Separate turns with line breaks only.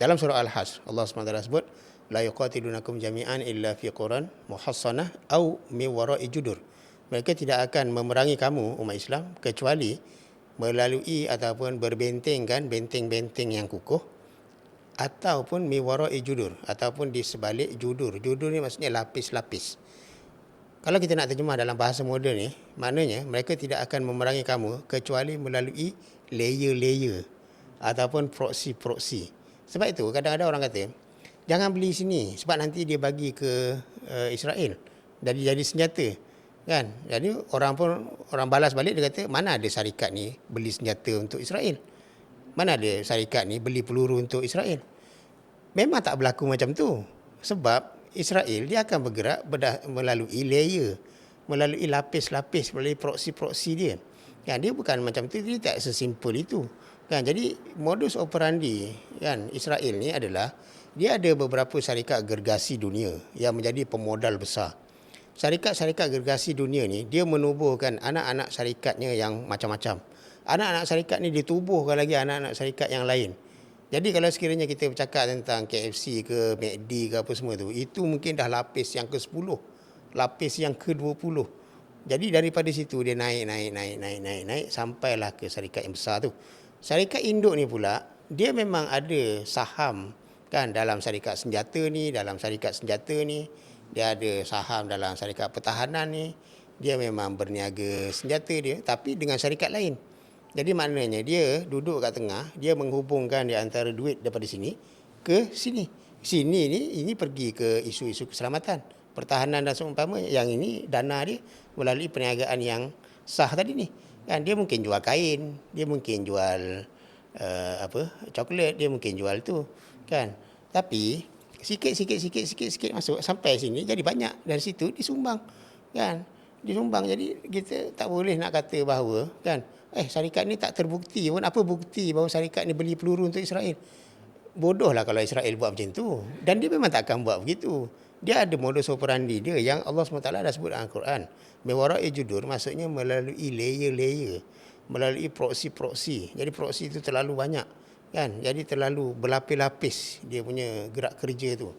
dalam surah Al-Hasr Allah SWT sebut la yuqatilunakum jami'an illa fi quran muhassanah au min wara'i judur. Mereka tidak akan memerangi kamu umat Islam kecuali melalui ataupun berbentengkan benteng-benteng yang kukuh ataupun mi wara'i judur ataupun di sebalik judur. Judur ni maksudnya lapis-lapis. Kalau kita nak terjemah dalam bahasa moden ni maknanya mereka tidak akan memerangi kamu kecuali melalui layer-layer ataupun proxy-proxy sebab itu kadang-kadang orang kata jangan beli sini sebab nanti dia bagi ke uh, Israel jadi jadi senjata. Kan? Jadi orang pun orang balas balik dia kata mana ada syarikat ni beli senjata untuk Israel? Mana ada syarikat ni beli peluru untuk Israel? Memang tak berlaku macam tu. Sebab Israel dia akan bergerak berdah, melalui layer melalui lapis-lapis melalui proxy-proxy dia. Kan? Dia bukan macam tu dia tak sesimpel itu kan jadi modus operandi kan Israel ni adalah dia ada beberapa syarikat gergasi dunia yang menjadi pemodal besar. Syarikat-syarikat gergasi dunia ni dia menubuhkan anak-anak syarikatnya yang macam-macam. Anak-anak syarikat ni ditubuhkan lagi anak-anak syarikat yang lain. Jadi kalau sekiranya kita bercakap tentang KFC ke McD ke apa semua tu, itu mungkin dah lapis yang ke-10, lapis yang ke-20. Jadi daripada situ dia naik naik naik naik naik naik sampailah ke syarikat yang besar tu. Syarikat induk ni pula dia memang ada saham kan dalam syarikat senjata ni dalam syarikat senjata ni dia ada saham dalam syarikat pertahanan ni dia memang berniaga senjata dia tapi dengan syarikat lain. Jadi maknanya dia duduk kat tengah dia menghubungkan di antara duit daripada sini ke sini. Sini ni ini pergi ke isu-isu keselamatan pertahanan dan seumpama yang ini dana dia melalui perniagaan yang sah tadi ni kan dia mungkin jual kain dia mungkin jual uh, apa coklat dia mungkin jual tu kan. Tapi sikit sikit sikit sikit sikit masuk sampai sini jadi banyak. Dari situ disumbang kan. Disumbang jadi kita tak boleh nak kata bahawa kan eh syarikat ni tak terbukti pun. Apa bukti bahawa syarikat ni beli peluru untuk Israel bodohlah kalau Israel buat macam tu. Dan dia memang tak akan buat begitu. Dia ada modus operandi dia yang Allah SWT dah sebut dalam Al-Quran. Mewara'i judur maksudnya melalui layer-layer. Melalui proxy-proxy. Jadi proxy itu terlalu banyak kan? Jadi terlalu berlapis-lapis dia punya gerak kerja tu